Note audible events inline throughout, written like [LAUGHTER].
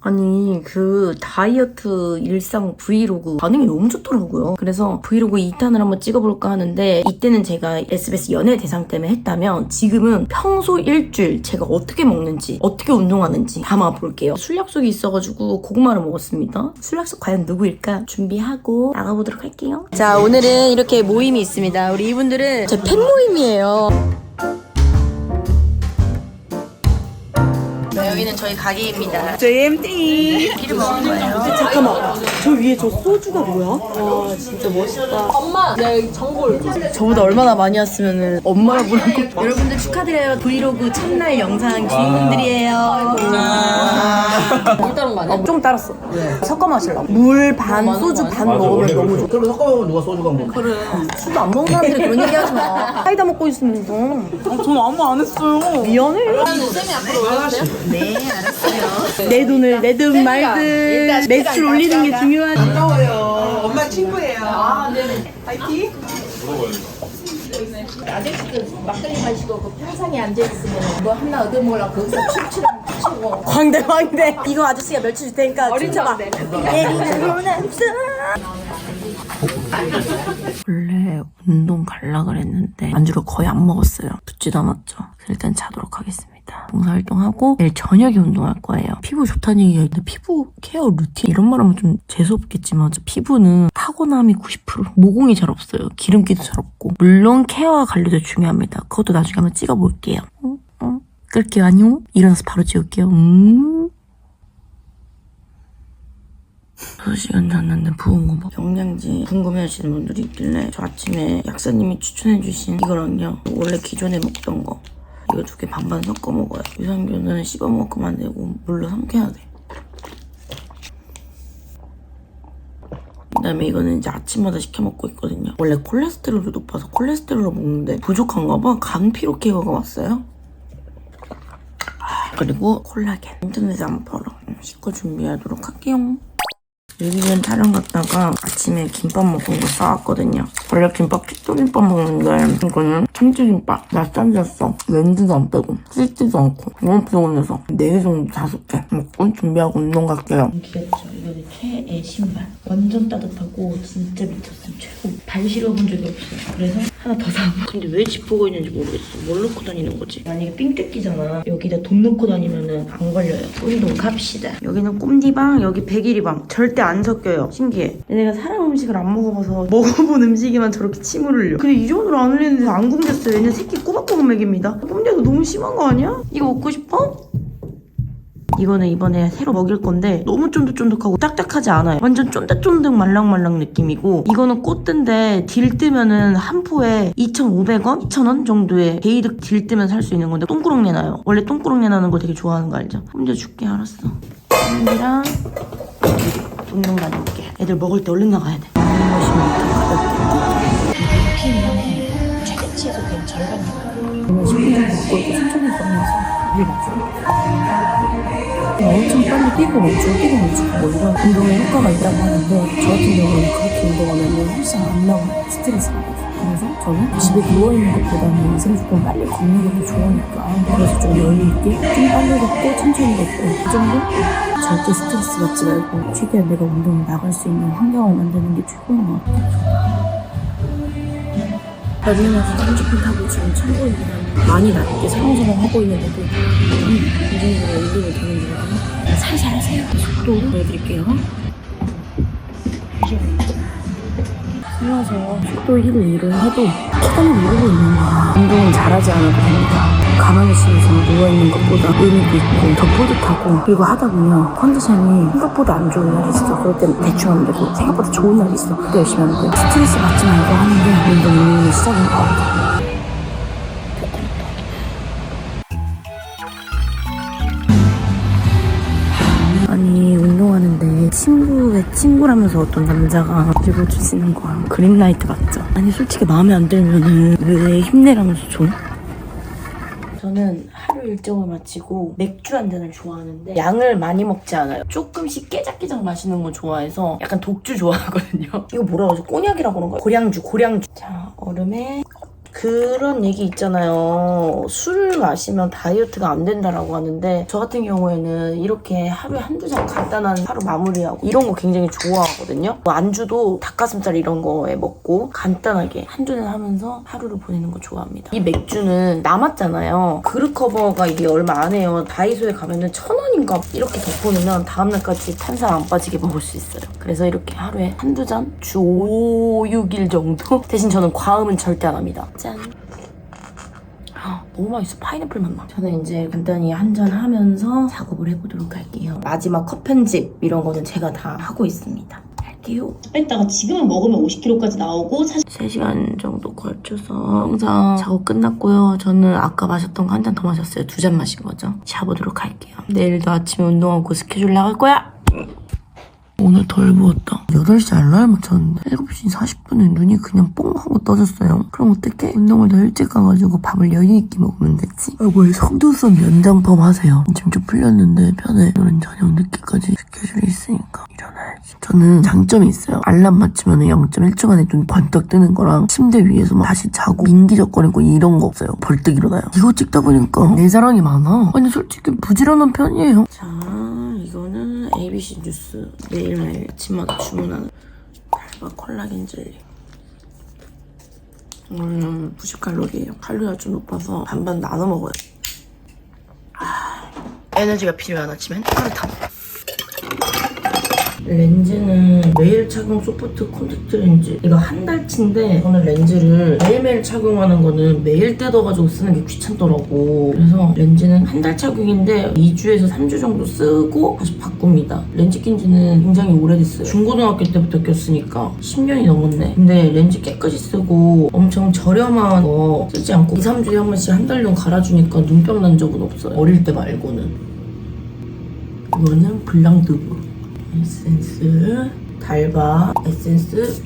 아니 그 다이어트 일상 브이로그 반응이 너무 좋더라고요. 그래서 브이로그 2탄을 한번 찍어볼까 하는데 이때는 제가 SBS 연예 대상 때문에 했다면 지금은 평소 일주일 제가 어떻게 먹는지 어떻게 운동하는지 담아볼게요. 술 약속이 있어가지고 고구마를 먹었습니다. 술 약속 과연 누구일까 준비하고 나가보도록 할게요. 자 오늘은 이렇게 모임이 있습니다. 우리 이분들은 제 팬 모임이에요. 여기는 저희 가게입니다. JMT. 피를 먹은 거예요. 잠깐만. 저 위에 저 소주가 뭐야? 와 진짜 멋있다. 엄마, 야 여기 전골. 저보다 얼마나 많이 왔으면은 엄마라 부르고. 여러분들 축하드려요. 브이로그 첫날 영상 주인공들이에요. 물 따른 거 아니야? 좀 따랐어. 섞어 마실라. 물 반, 소주 반 먹으면 너무 좋아. 그럼 섞어 먹으면 누가 소주가 먹어? 그래. 술도 안 먹는 사람들이 그런 얘기 하지 마. [LAUGHS] 사이다 먹고 있으면 너. 아, 전 아무 안 했어요. 미안해. 네, 알았어요. 내 돈을 내든 말든 매출 올리는 게 중요하지. 반가워요. 엄마 친구예요. 아, 네네. 파이팅. 막걸리 마시고 그 평상에 앉아있으면 뭐 하나 얻어먹으려고 거기서 춤추랑 추고 광대 광대. 이거 아저씨가 멸치 줄 테니까 춤춰봐 내리는 눈앞서 원래 운동 갈라 그랬는데 안주를 거의 안 먹었어요. 붓지도 않았죠. 그래서 일단 자도록 하겠습니다. 봉사활동하고 내일 저녁에 운동할 거예요. 피부 좋다는 얘기가 있는데 피부 케어 루틴 이런 말 하면 좀 재수없겠지만 저 피부는 타고남이 90% 모공이 잘 없어요. 기름기도 잘 없고. 물론 케어와 관리도 중요합니다. 그것도 나중에 한번 찍어볼게요. 응? 응? 끌게요 안녕 일어나서 바로 찍을게요 음 6시간 잤는데 부은 거 봐. 영양제 궁금해하시는 분들이 있길래 저 아침에 약사님이 추천해주신 이거랑요. 원래 기존에 먹던 거. 이거 두 개 반반 섞어 먹어요. 유산균은 씹어 먹으면 안 되고 물로 삼켜야 돼. 그다음에 이거는 이제 아침마다 시켜 먹고 있거든요. 원래 콜레스테롤이 높아서 콜레스테롤을 먹는데 부족한가 봐. 간 피로 케어가 왔어요. 아, 그리고 콜라겐. 인터넷에 안 팔아. 음, 씻고 준비하도록 할게요. 여기는 촬영 갔다가 아침에 김밥 먹은 거 싸왔거든요. 원래 김밥 킥도 김밥 먹는데 이거는 참치김밥. 낯선졌어. 렌즈도 안 빼고 씻지도 않고 너무 피곤해서 4개 정도 다섯 개 먹고 준비하고 운동 갈게요. 귀엽죠? 이거는 최애 신발. 완전 따뜻하고 진짜 미쳤음 최고. 발 실어본 적이 없어요. 그래서 하나 더 사. 근데 왜 지퍼가 있는지 모르겠어. 뭘 넣고 다니는 거지? 만약에 삥 뜯기잖아. 여기다 돈 넣고 다니면은 안 걸려요. 운동 갑시다. 여기는 꼼디방, 여기 백일이방. 절대 안 섞여요. 신기해. 얘네가 사람 음식을 안 먹어봐서 [LAUGHS] 먹어본 음식에만 저렇게 침을 흘려. 근데 이 정도로 안 흘리는데 안 굶 겼어요. 얘네 새끼 꼬박꼬박 먹입니다. 꼼디도 너무 심한 거 아니야? 이거 먹고 싶어? 이거는 이번에 새로 먹일 건데 너무 쫀득쫀득하고 딱딱하지 않아요. 완전 쫀득쫀득 말랑말랑 느낌이고 이거는 꽃뜬데 딜 뜨면은 한 포에 2,500원? 2,000원 정도의 베이득 딜 뜨면 살 수 있는 건데 똥꾸렁내 나요. 원래 똥꾸렁내 나는 거 되게 좋아하는 거 알죠? 혼자 줄게 알았어. 언니랑 운동 다녀올게. 애들 먹을 때 얼른 나가야 돼. 그냥 절반 오늘 10분 정도 먹고 이렇게 천천히 걸으면서 이게 맞죠? 엄청 빨리 피부 멈추고 피부 멈추고 뭐 이런 운동에 효과가 있다고 하는데 저 같은 경우는 그렇게 운동하면 훨씬 안 나고 스트레스 받아요. 그래서 저는 집에 누워있는 것보다는 이생주권 빨리 걷는 게 더 좋으니까 그래서 좀 여유있게 좀 빨리 걷고 천천히 걷고 그 정도? 절대 스트레스 받지 말고 최대한 내가 운동을 나갈 수 있는 환경을 만드는 게 최고인 것 같아요. Berlin에서 30분 타고 지금 참고인이랑 많이 낮게 상호작용 하고 있는데도 음, 이 정도로 운동이 되는 줄 알아요? 살살 하세요. 속도로 보여드릴게요. 안녕하세요. 속도 힐을 이룬 해도 키를 이루고 있는 거야. 운동은 잘하지 않아도 됩니다. 가만히 있으면서 누워있는 것보다 의미도 있고 더 뿌듯하고 그리고 하다 보면 컨디션이 생각보다 안 좋은 날이 있어. 그럴 땐 대충 하면 되고 생각보다 좋은 날이 있어. 그때 열심히 하면 돼. 스트레스 받지 말고 하는 게 운동 의미의 시작인 것 같아. 아니 운동하는데 친구의 친구라면서 어떤 남자가 읽어주시는 거야 그린라이트 맞죠? 아니 솔직히 마음에 안 들면은 왜 힘내라면서 줘? 저는 하루 일정을 마치고 맥주 한 잔을 좋아하는데 양을 많이 먹지 않아요 조금씩 깨작깨작 마시는 거 좋아해서 약간 독주 좋아하거든요 [LAUGHS] 이거 뭐라고 하죠? 꼬냑이라고 그런 거야? 고량주 고량주 자 얼음에 그런 얘기 있잖아요. 술을 마시면 다이어트가 안 된다라고 하는데 저 같은 경우에는 이렇게 하루에 한두 잔 간단한 하루 마무리하고 이런 거 굉장히 좋아하거든요. 뭐 안주도 닭가슴살 이런 거에 먹고 간단하게 한두 잔 하면서 하루를 보내는 거 좋아합니다. 이 맥주는 남았잖아요. 그릇 커버가 이게 얼마 안 해요. 다이소에 가면은 천 원인가 이렇게 덮어놓으면 다음날까지 탄산 안 빠지게 먹을 수 있어요. 그래서 이렇게 하루에 한두 잔? 주 5, 6일 정도? [LAUGHS] 대신 저는 과음은 절대 안 합니다. 짠. 아, 너무 맛있어. 파인애플 맛 나. 저는 이제 간단히 한잔 하면서 작업을 해보도록 할게요. 마지막 컷 편집 이런 거는 제가 다 하고 있습니다. 할게요. 뺐다가 지금은 먹으면 50kg까지 나오고 사실 3시간 정도 걸쳐서 항상 작업 끝났고요. 저는 아까 마셨던 거 한 잔 더 마셨어요. 두 잔 마신 거죠. 자보도록 할게요. 내일도 아침에 운동하고 스케줄 나갈 거야. 오늘 덜 부었다. 8시 알람 맞췄는데 7시 40분에 눈이 그냥 뽕 하고 떠졌어요. 그럼 어떡해? 운동을 더 일찍 가가지고 밥을 여유있게 먹으면 됐지. 아, 왜 성두선 연장법 하세요? 지금 좀 풀렸는데 편해. 오늘은 저녁 늦게까지 스케줄이 있으니까 일어나야지. 저는 장점이 있어요. 알람 맞추면 0.1초 만에 눈 번쩍 뜨는 거랑 침대 위에서 막 다시 자고 민기적거리고 이런 거 없어요. 벌떡 일어나요. 이거 찍다 보니까 내 자랑이 많아. 아니 솔직히 부지런한 편이에요. 자 이거는 ABC 주스 매일매일 아침마다 주문하는 달바 콜라겐 젤리. 이거는 90칼로리예요. 칼로리가 좀 높아서 반반 나눠 먹어요. 아, 에너지가 필요한 아침엔 따뜻함. 렌즈는 매일 착용 소프트 콘택트 렌즈. 이거 한 달치인데 저는 렌즈를 매일매일 착용하는 거는 매일 뜯어가지고 쓰는 게 귀찮더라고. 그래서 렌즈는 한 달 착용인데 2주에서 3주 정도 쓰고 다시 바꿉니다. 렌즈 낀 지는 굉장히 오래됐어요. 중고등학교 때부터 꼈으니까 10년이 넘었네. 근데 렌즈 깨끗이 쓰고 엄청 저렴한 거 쓰지 않고 2, 3주에 한 번씩 한 달용 갈아주니까 눈병 난 적은 없어요. 어릴 때 말고는. 이거는 블랑드브 에센스 달바 에센스.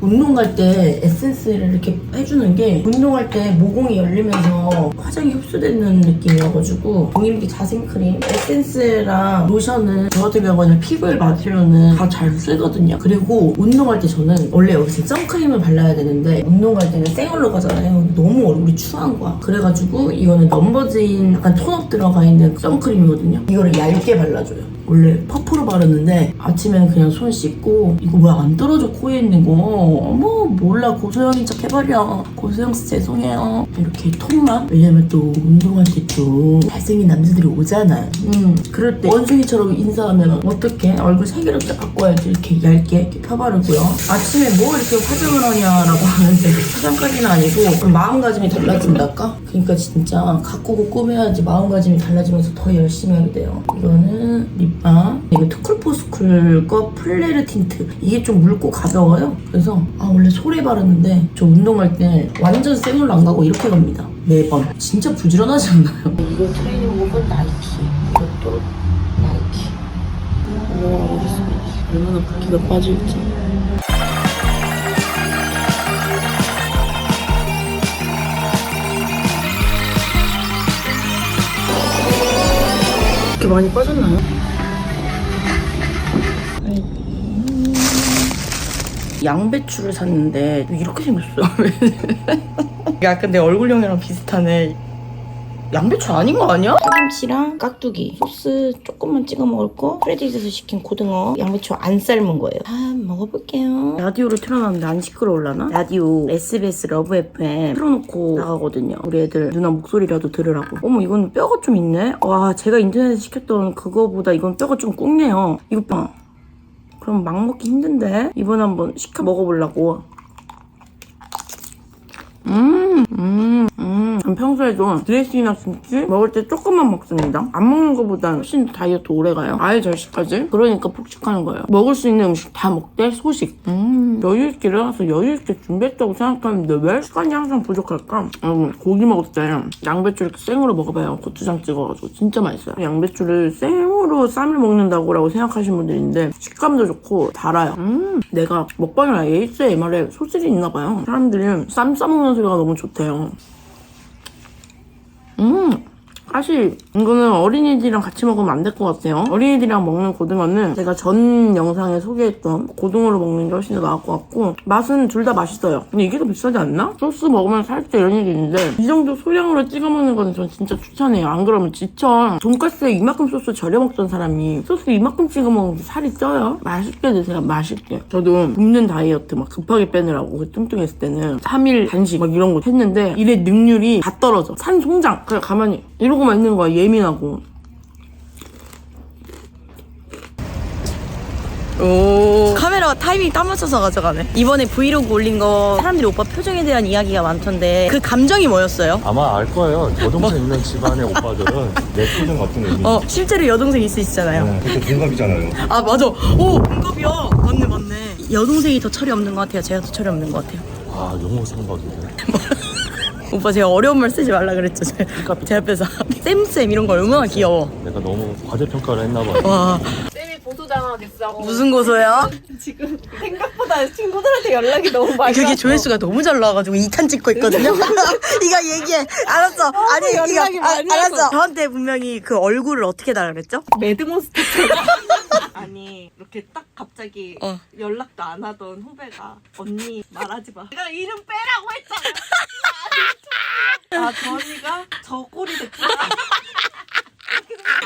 운동 갈 때 에센스를 이렇게 해주는 게 운동할 때 모공이 열리면서 화장이 흡수되는 느낌이어가지고 동일기 자생크림. 에센스랑 로션은 저 같은 경우는 피부에 맞으면은 다 잘 쓰거든요. 그리고 운동할 때 저는 원래 여기서 선크림을 발라야 되는데 운동 갈 때는 생얼로 가잖아요. 너무 얼굴이 추한 거야. 그래가지고 이거는 넘버즈인 약간 톤업 들어가 있는 선크림이거든요. 이거를 얇게 발라줘요 원래 퍼프로 바르는데 아침에는 그냥 손 씻고 이거 왜 안 떨어져 코에 있는 거? 어머 몰라. 고소영인 척 해버려. 고소영 씨 죄송해요. 이렇게 톤만? 왜냐면 또 운동할 때 또 잘생긴 남자들이 오잖아 음. 그럴 때 원숭이처럼 인사하면 어떡해? 얼굴 새기롭게 바꿔야지. 이렇게 얇게 이렇게 펴바르고요. 아침에 뭐 이렇게 화장을 하냐라고 하는데 화장까지는 아니고 마음가짐이 달라진달까? 그러니까 진짜 가꾸고 꾸며야지 마음가짐이 달라지면서 더 열심히 하게 돼요. 이거는 립밤 이거 투쿨포스쿨 거 플레르 틴트. 이게 좀 묽고 가벼워요. 그래서 아 원래 소래 바르는데 저 운동할 때 완전 생얼로 안 가고 이렇게 갑니다. 매번. 진짜 부지런하지 않나요? 이거 트레이닝복은 나이키. 이것도 나이키. 하겠습니다 얼마나 붓기가 빠질지. 이렇게 많이 빠졌나요? 양배추를 샀는데 이렇게 생겼어요. [LAUGHS] 약간 내 얼굴형이랑 비슷하네. 양배추 아닌 거 아니야? 파김치랑 깍두기 소스 조금만 찍어 먹을 거 프레디에서 시킨 고등어 양배추 안 삶은 거예요 아 먹어볼게요 라디오를 틀어놨는데 안 시끄러울라나? 라디오 SBS 러브 FM 틀어놓고 나가거든요 우리 애들 누나 목소리라도 들으라고 어머 이건 뼈가 좀 있네 와 제가 인터넷에 시켰던 그거보다 이건 뼈가 좀 꾹네요 이거 봐 그럼 막 먹기 힘든데 이번에 한번 시켜 먹어보려고 음, 음, 음. 전 평소에도 드레싱이나 김치 먹을 때 조금만 먹습니다. 안 먹는 것보다 훨씬 다이어트 오래 가요. 아예 절식까지. 그러니까 폭식하는 거예요. 먹을 수 있는 음식 다 먹되 소식. 음, 여유있게 일어나서 여유있게 준비했다고 생각하는데 왜 시간이 항상 부족할까? 여러분, 고기 먹을 때 양배추 이렇게 생으로 먹어봐요. 고추장 찍어가지고. 진짜 맛있어요. 양배추를 생으로 쌈을 먹는다고 생각하시는 분들이 있는데 식감도 좋고 달아요. 음, 내가 먹방이나 ASMR에 소질이 있나 봐요. 사람들이 쌈 싸먹는 소리가 너무 좋대요. 음, 사실 이거는 어린이들이랑 같이 먹으면 안 될 것 같아요. 어린이들이랑 먹는 고등어는 제가 전 영상에 소개했던 고등어로 먹는 게 훨씬 더 나을 것 같고 맛은 둘 다 맛있어요. 근데 이게 더 비싸지 않나? 소스 먹으면 살짝 이런 얘기 있는데 이 정도 소량으로 찍어 먹는 거는 전 진짜 추천해요. 안 그러면 지쳐. 돈가스에 이만큼 소스 절여 먹던 사람이 소스 이만큼 찍어 먹으면 살이 쪄요. 맛있게 드세요. 맛있게. 저도 굶는 다이어트 막 급하게 빼느라고 그 뚱뚱했을 때는 3일 단식 막 이런 거 했는데 일의 능률이 다 떨어져. 산 송장. 그냥 가만히 이러고만 있는 거야. 예민하고. 오. 카메라가 타이밍 딱 맞춰서 가져가네. 이번에 브이로그 올린 거 사람들이 오빠 표정에 대한 이야기가 많던데 그 감정이 뭐였어요? 아마 알 거예요. 여동생 있는 집안의 오빠들은 내 표정 같은 거 있는 어, 실제로 여동생 있으시잖아요. 네, 그때 동갑이잖아요. 아, 맞아. 오, 동갑이야. 맞네, 맞네. 여동생이 더 철이 없는 것 같아요. 제가 더 철이 없는 것 같아요. 아, 용호 상박이네. [LAUGHS] 오빠 제가 어려운 말 쓰지 말라 그랬죠. 제, [LAUGHS] 제 앞에서. 쌤쌤 이런 거 얼마나 귀여워. 내가 너무 과대 평가를 했나 봐요. 와. 쌤이 보소당하겠어. 무슨 고소야? 지금 생각보다 친구들한테 연락이 너무 많이 그게 왔어. 조회수가 너무 잘 나와가지고 2탄 찍고 있거든요. [LAUGHS] [LAUGHS] 이거 얘기해. 알았어. 아니, 연락이 이거, 아, 알았어. 저한테 분명히 그 얼굴을 어떻게 달라 그랬죠? 매드몬스터처럼. 아니 이렇게 딱 갑자기 어. 연락도 안 하던 후배가 언니 말하지 마. 내가 이름 빼라고 했잖아. [LAUGHS] 아, 저 언니가 저 꼴이 됐구나.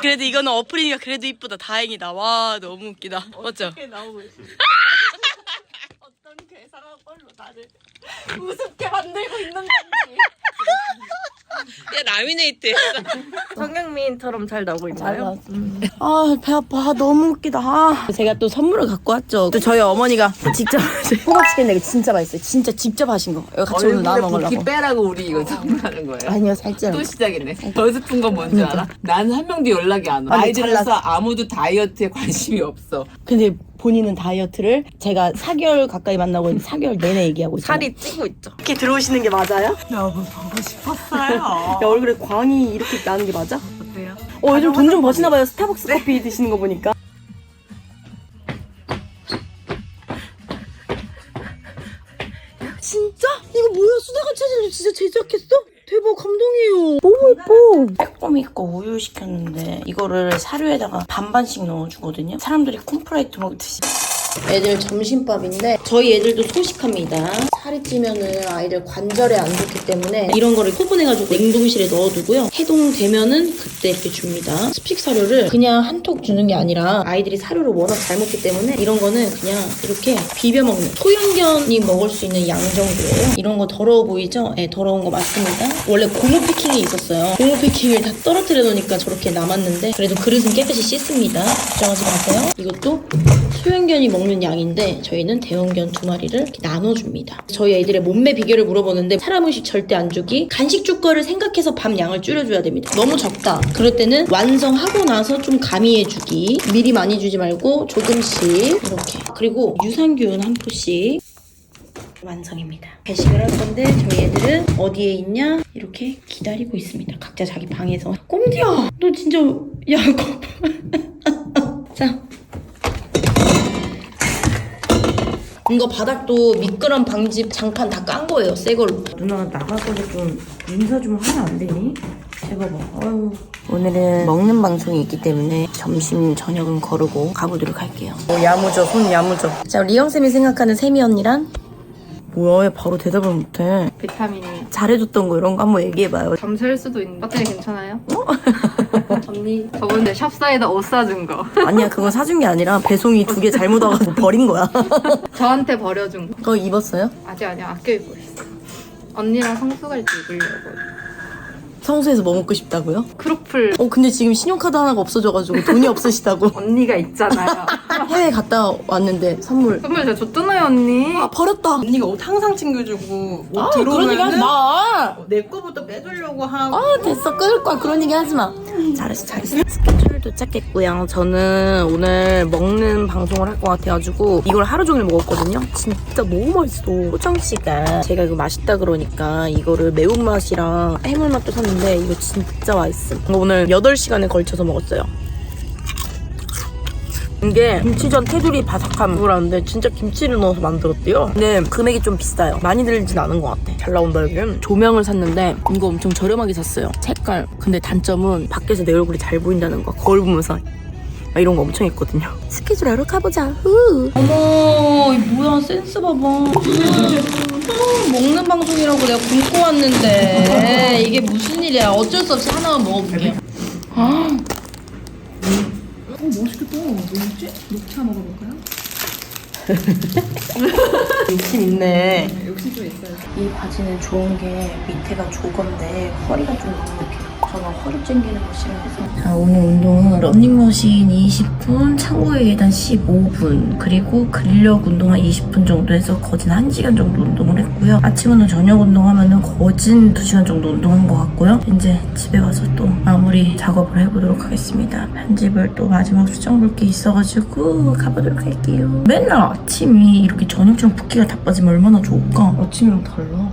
그래도 이거는 어플이니까 그래도 이쁘다. 다행이다. 와, 너무 웃기다. 맞죠? 이렇게 나오고 있어. 괴상한 걸로 나를 우습게 만들고 있는 건지. 야, 라미네이트. 성경민처럼 잘 나오고 있나요? 아, 배 아파. 너무 웃기다. 아. 제가 또 선물을 갖고 왔죠. 또 저희 어머니가 직접 [LAUGHS] 호박치킨 이거 진짜 맛있어요. 진짜 직접 하신 거. 이거 같이 오늘 나눠 얼굴에 붓기 먹으려고. 빼라고 우리 이거 선물하는 거예요. 아니요, 살짝. 또 시작이네. 더 슬픈 건 뭔지 알아? 나는 한 명도 연락이 안 와. 아니, 아이들에서 아무도 다이어트에 관심이 없어. 근데 본인은 다이어트를 제가 4개월 가까이 만나고 있는데 4개월 내내 얘기하고 있어요. 살이 찌고 있죠. 이렇게 들어오시는 게 맞아요? 너무 보고 싶었어요. 야, 얼굴에 광이 이렇게 나는 게 맞아? 어때요? 어, 요즘 돈 좀 버시나 봐요. 스타벅스 커피 드시는 거 보니까. 진짜? 이거 뭐야? 수다가 체질로 진짜 제작했어? 대박 감동이에요. 너무 예뻐. 빼꼼히 거 우유 시켰는데 이거를 사료에다가 반반씩 넣어주거든요. 사람들이 콤프라이트 먹듯이. 애들 점심밥인데 저희 애들도 소식합니다. 살이 찌면은 아이들 관절에 안 좋기 때문에 이런 거를 소분해가지고 냉동실에 넣어두고요. 해동되면은 그때 이렇게 줍니다. 스픽 사료를 그냥 한톡 주는 게 아니라 아이들이 사료를 워낙 잘 먹기 때문에 이런 거는 그냥 이렇게 비벼 먹는 소형견이 먹을 수 있는 양 정도예요. 이런 거 더러워 보이죠? 네, 더러운 거 맞습니다. 원래 고무 패킹이 있었어요. 고무 패킹을 다 떨어뜨려 놓으니까 저렇게 남았는데 그래도 그릇은 깨끗이 씻습니다. 걱정하지 마세요. 이것도 소형견이 먹는 양인데 저희는 대형견 두 마리를 나눠줍니다. 저희 애들의 몸매 비결을 물어보는데 사람 음식 절대 안 주기 간식 줄 거를 생각해서 밥 양을 줄여줘야 됩니다. 너무 적다. 그럴 때는 완성하고 나서 좀 가미해 주기 미리 많이 주지 말고 조금씩 이렇게 그리고 유산균 한 포씩 완성입니다. 배식을 할 건데 저희 애들은 어디에 있냐 이렇게 기다리고 있습니다. 각자 자기 방에서 꼼디야 너 진짜 야곱 [LAUGHS] 자 이거 바닥도 미끄럼 방지 장판 다 깐 거예요 새 걸로 누나 나가서도 좀 인사 좀 하면 안 되니? 제가 봐 아유 오늘은 먹는 방송이 있기 때문에 점심 저녁은 거르고 가보도록 할게요 야무져 손 야무져 자 리영 쌤이 생각하는 세미 언니란? 뭐야 얘 바로 대답을 못해. 비타민이. 잘해줬던 거 이런 거 한번 얘기해봐요. 잠셀 수도 있는 배터리 괜찮아요? [LAUGHS] 언니 저번에 샵사이다 옷 사준 거. 아니야 그거 사준 게 아니라 배송이 두 개 잘못 와가지고 버린 거야. [LAUGHS] 저한테 버려준 거. 그거 입었어요? 아직 아니야 아껴 입고 있어. 언니랑 성수 갈 때 입으려고. 성수에서 뭐 먹고 싶다고요? 크로플. 어 근데 지금 신용카드 하나가 없어져가지고 돈이 없으시다고. [LAUGHS] 언니가 있잖아요 해외 갔다 왔는데 선물. 선물 제가 줬잖아요 언니. 아 버렸다. 언니가 옷 항상 챙겨주고 옷 아 그런 얘기 하지 들어오면은 마. 내 거부터 빼주려고 하고. 아 됐어. 끊을 거야. 그런 얘기 하지 마. 잘했어 잘했어. 스케줄 도착했고요. 저는 오늘 먹는 방송을 할 것 같아가지고 이걸 하루 종일 먹었거든요. 진짜 너무 맛있어 호정씨가. 제가 이거 맛있다 그러니까 이거를 매운맛이랑 해물맛도 샀는데 이거 진짜 맛있음. 이거 오늘 8시간에 걸쳐서 먹었어요 이게 김치전 테두리 바삭함 그거라는데 진짜 김치를 넣어서 만들었대요. 근데 금액이 좀 비싸요. 많이 들진 않은 것 같아. 잘 나온다 여기. 조명을 샀는데 이거 엄청 저렴하게 샀어요. 색깔. 근데 단점은 밖에서 내 얼굴이 잘 보인다는 거. 거울 보면서 막 이런 거 엄청 있거든요. 스케줄 하러 가보자. 후. 어머, 이 뭐야, 센스 봐봐. 음, 먹는 방송이라고 내가 굶고 왔는데. 이게 무슨 일이야. 어쩔 수 없이 하나만 먹어볼게요. [LAUGHS] 욕심 있네. 이 바지는 좋은 게 밑에가 조건데 허리가 좀 눅눅해요. 저는 허리 쟁기는 거 싫어해서. 자, 오늘 운동은 러닝머신 20분, 창고에 계단 15분, 그리고 근력 운동 한 20분 정도 해서 거진 1시간 정도 운동을 했고요. 아침 운동, 저녁 운동하면은 거진 2시간 정도 운동한 것 같고요. 이제 집에 가서 또 마무리 작업을 해보도록 하겠습니다. 편집을 또 마지막 수정 볼 게 있어가지고 가보도록 할게요. 맨날 아침이 이렇게 저녁처럼 붓기가 다 빠지면 얼마나 좋을까? 아침이랑 달라.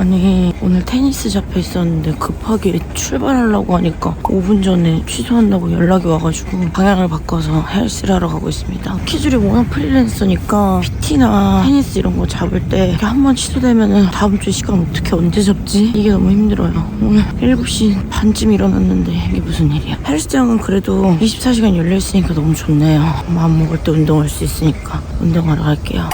아니 오늘 테니스 잡혀 있었는데 급하게 출발하려고 하니까 5분 전에 취소한다고 연락이 와가지고 방향을 바꿔서 헬스를 하러 가고 있습니다. 키줄이 워낙 프리랜서니까 PT나 테니스 이런 거 잡을 때 한 번 취소되면은 다음 주 시간 어떻게 언제 잡지? 이게 너무 힘들어요. 오늘 7시 반쯤 일어났는데 이게 무슨 일이야. 헬스장은 그래도 24시간 열려있으니까 너무 좋네요. 마음 먹을 때 운동할 수 있으니까 운동하러 갈게요.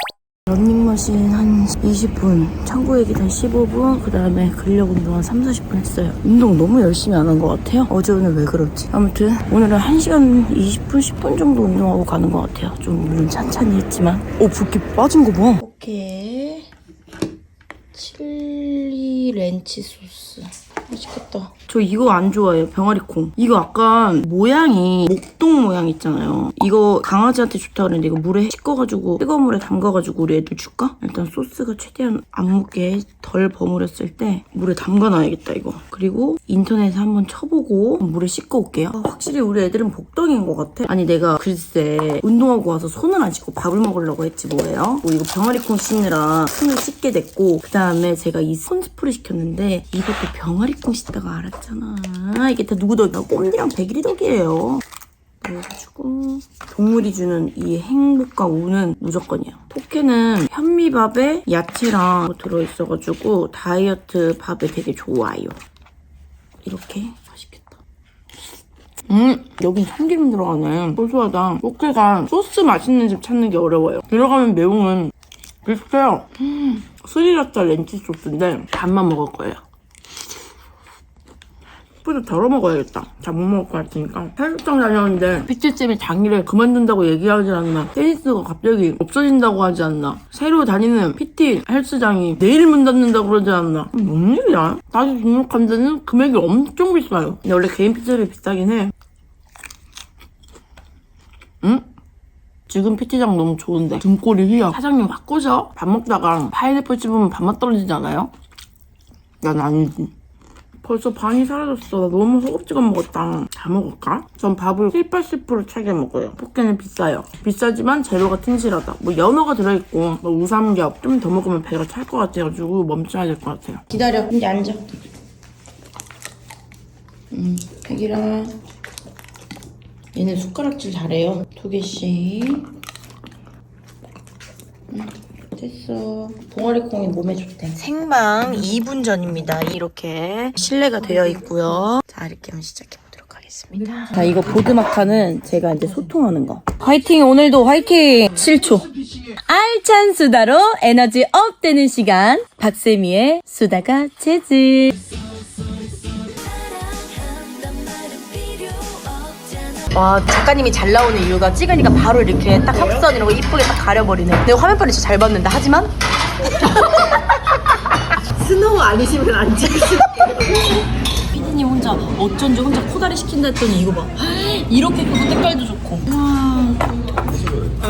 런닝머신 한 20분, 창고에 계단 15분, 그 다음에 근력 운동 한 3, 40분 했어요. 운동 너무 열심히 안 한 것 같아요. 어제 오늘 왜 그렇지? 아무튼 오늘은 1시간 20분, 10분 정도 운동하고 가는 것 같아요. 좀 물론 찬찬히 했지만. 오, 붓기 빠진 거 봐. 오케이. 칠리 렌치 소스. 맛있겠다. 저 이거 안 좋아해요. 병아리콩. 이거 약간 모양이 목동 모양 있잖아요. 이거 강아지한테 좋다 그랬는데 이거 물에 씻어가지고 뜨거운 물에 담가가지고 우리 애들 줄까? 일단 소스가 최대한 안 묻게 덜 버무렸을 때 물에 담가놔야겠다 이거. 그리고 인터넷에 한번 쳐보고 물에 씻고 올게요. 아, 확실히 우리 애들은 복덩인 것 같아. 아니 내가 글쎄 운동하고 와서 손을 안 씻고 밥을 먹으려고 했지 뭐예요? 뭐 이거 병아리콩 씻느라 손을 씻게 됐고 그 다음에 제가 이 손스프를 시켰는데 이것도 병아리 콩 씻다가 알았잖아. 이게 다 누구 덕이야? 꼼디랑 백일이 덕이에요. 그래가지고 동물이 주는 이 행복과 우는 무조건이에요. 포케는 현미밥에 야채랑 뭐 들어있어가지고 다이어트 밥에 되게 좋아요. 이렇게 맛있겠다. 음, 여긴 참기름 들어가네. 고소하다. 포케가 소스 맛있는 집 찾는 게 어려워요. 들어가면 매움은 비슷해요. 음, 스리라차 렌치 소스인데 반만 먹을 거예요. 스프도 덜어 먹어야겠다. 잘 못 먹을 것 같으니까. 헬스장 다녔는데 PT쌤이 당일에 그만둔다고 얘기하지 않나. 테니스가 갑자기 없어진다고 하지 않나. 새로 다니는 PT 헬스장이 내일 문 닫는다고 그러지 않나. 뭔 일이야? 다시 등록한 데는 금액이 엄청 비싸요. 근데 원래 개인 PT를 비싸긴 해. 응? 지금 PT장 너무 좋은데 등골이 휘어 사장님 바꾸셔 밥 먹다가 파인애플 씹으면 밥맛 떨어지지 않아요? 난 아니지 벌써 반이 사라졌어. 나 너무 허겁지겁 먹었다. 다 먹을까? 전 밥을 7, 80% 차게 먹어요. 포케는 비싸요. 비싸지만 재료가 튼실하다. 뭐 연어가 들어있고 뭐 우삼겹 좀 더 먹으면 배가 찰 것 같아가지고 멈춰야 될 것 같아요. 기다려. 이제 앉아. 음, 백이라. 얘는 숟가락질 잘해요. 두 개씩. 음, 됐어. 봉어리콩이 몸에 좋대. 생방 2분 전입니다. 이렇게 실내가 되어 있고요. 자, 이렇게 한번 시작해 보도록 하겠습니다. 자, 이거 보드마카는 제가 이제 소통하는 거. 화이팅! 오늘도 화이팅! 7초. 알찬 수다로 에너지 업 되는 시간. 박세미의 수다가 재즈. 와 작가님이 잘 나오는 이유가 찍으니까 바로 이렇게 딱 합선이라고 이쁘게 딱 가려버리네 근데 화면빨이 진짜 잘 봤는데 하지만? [LAUGHS] 스노우 아니시면 안 찍으실 피디님 혼자 어쩐지 혼자 코다리 시킨다 했더니 이거 봐. [GASPS] 이렇게 크고 색깔도 좋고. 아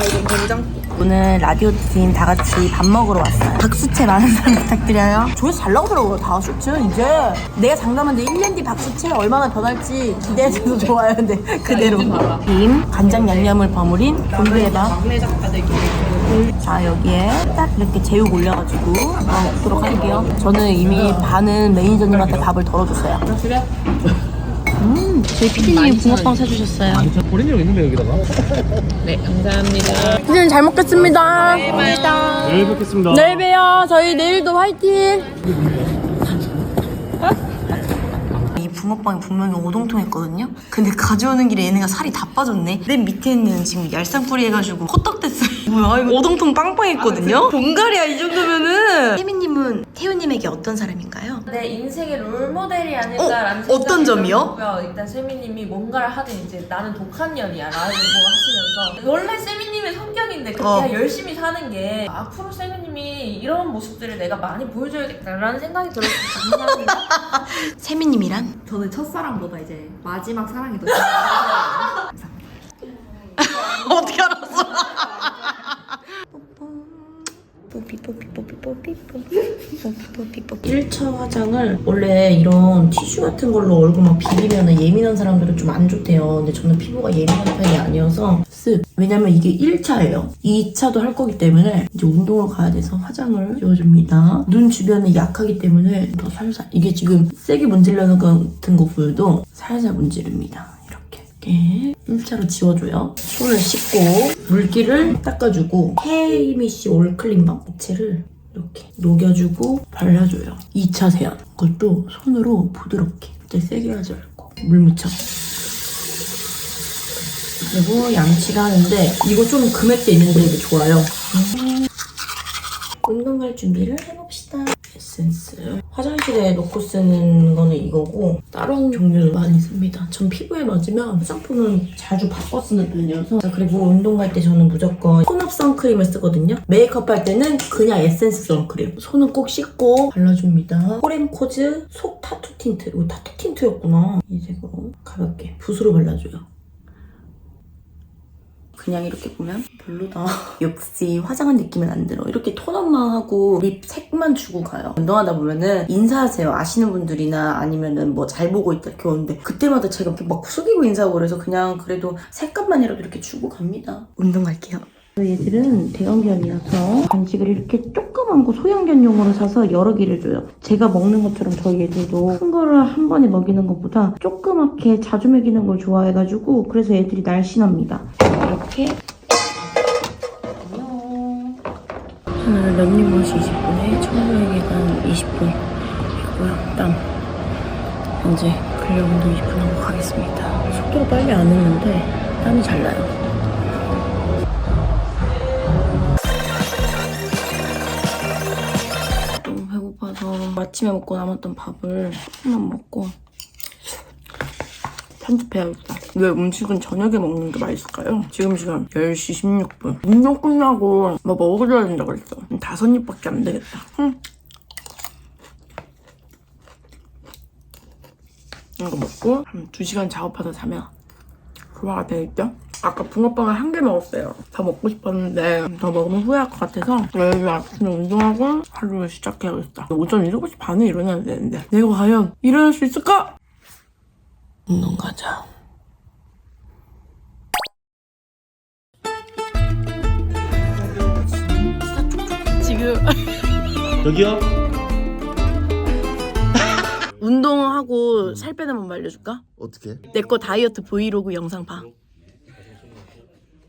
이건 된장 오늘 라디오 팀 다 같이 밥 먹으러 왔어요. 박수채 많은 사람 [LAUGHS] 부탁드려요. 조회수 잘 나오더라고요 다 쇼츠 이제. 내가 장담하는데 1년 뒤 박수채 얼마나 변할지 기대해줘도 [LAUGHS] 좋아요. 근데 그대로. 김 간장 양념을 버무린 곤드레밥. 자 여기에 딱 이렇게 제육 올려가지고 어, 먹도록 할게요. 저는 이미 반은 매니저님한테 밥을 덜어줬어요. 음 저희 피디님이 붕어빵 사주셨어요. 보리님 있는데 여기다가. [LAUGHS] 피디님 잘 먹겠습니다. 내일 뵙겠습니다. 내일 봬요. 저희 내일도 화이팅. 이 붕어빵이 분명히 오동통했거든요. 근데 가져오는 길에 얘네가 살이 다 빠졌네. 맨 밑에 있는 지금 얄쌍뿌리 해가지고 호떡 됐어요. 뭐야 이거 오동통 빵빵했거든요. 봉가리야 이 정도면은. 태민님은 태우님에게 어떤 사람인가요? 내 인생의 롤모델이 아닐까라는 어? 어떤 생각이 점이요? 일단 세미님이 뭔가를 하든 이제 나는 독한 년이야 라고 하시면서 원래 세미님의 성격인데 그렇게 어. 열심히 사는 게 앞으로 세미님이 이런 모습들을 내가 많이 보여줘야겠다라는 생각이 들었어요. 감사합니다. [LAUGHS] 세미님이란? 저는 첫사랑보다 이제 마지막 사랑이 더 [LAUGHS] 중요해요. [LAUGHS] 어떻게 알았어? 뽀삐 뽀삐 뽀삐 뽀삐 뽀삐. 뽀삐 뽀삐 1차 화장을 원래 이런 티슈 같은 걸로 얼굴 막 비비면 예민한 사람들은 좀 안 좋대요. 근데 저는 피부가 예민한 편이 아니어서 쓱. 왜냐면 이게 1차예요. 2차도 할 거기 때문에 이제 운동을 가야 돼서 화장을 지워줍니다. 눈 주변이 약하기 때문에 더 살살. 이게 지금 세게 문지르는 것 같은 거 보여도 살살 문지릅니다 이렇게 1차로 지워줘요. 손을 씻고 물기를 닦아주고 헤이미씨 올클린밤 액체를 이렇게 녹여주고 발라줘요. 2차 세안. 그것도 손으로 부드럽게. 그때 세게 하지 말고 물 묻혀. 그리고 양치를 하는데 이거 좀 금액대 있는데 이게 좋아요. 음. 운동 갈 준비를 해봅시다. 에센스. 화장실에 놓고 쓰는 거는 이거고 다른 종류도 많이 씁니다. 전 피부에 맞으면 화장품은 자주 바꿔 쓰는 편이어서 자, 그리고 운동 갈 때 저는 무조건 혼합 선크림을 쓰거든요. 메이크업 할 때는 그냥 에센스 선크림. 손은 꼭 씻고 발라줍니다. 코렌코즈 속 타투 틴트. 이거 타투 틴트였구나. 이 색으로 가볍게 붓으로 발라줘요. 그냥 이렇게 보면 별로다. [LAUGHS] 역시 화장한 느낌은 안 들어. 이렇게 톤업만 하고 립 색만 주고 가요. 운동하다 보면은 인사하세요. 아시는 분들이나 아니면은 뭐 잘 보고 있다 이렇게 오는데 그때마다 제가 이렇게 막 숙이고 인사하고 그래서 그냥 그래도 색감만이라도 이렇게 주고 갑니다. 운동 갈게요. 얘들은 대형견이라서 간식을 이렇게 조그만 거 소형견용으로 사서 여러 개를 줘요. 제가 먹는 것처럼 저희 애들도 큰 거를 한 번에 먹이는 것보다 조그맣게 자주 먹이는 걸 좋아해가지고 그래서 애들이 날씬합니다. 이렇게 안녕 오늘 런닝머시 20분에 청소의 계단 20분 했고요. 땀 이제 근력 운동 20분 하고 가겠습니다. 속도가 빨리 안 했는데 땀이 잘 나요. 너무 배고파서 아침에 먹고 남았던 밥을 조금만 먹고 편집해야겠다. 왜 음식은 저녁에 먹는 게 맛있을까요? 지금 시간 10시 16분. 운동 끝나고 뭐 먹어줘야 된다고 그랬어. 다섯 입밖에 안 되겠다. 응. 이거 먹고 한 2시간 작업하다 자면 소화가 되겠죠? 아까 붕어빵을 한 개 먹었어요. 더 먹고 싶었는데 더 먹으면 후회할 것 같아서 내일 아침에 운동하고 하루를 시작해야겠다. 오전 7시 반에 일어나야 되는데 내가 과연 일어날 수 있을까? 운동 가자. 지금 여기요? 운동하고 살 빼는 법 알려줄까? 어떻게? 내 거 다이어트 브이로그 영상 봐.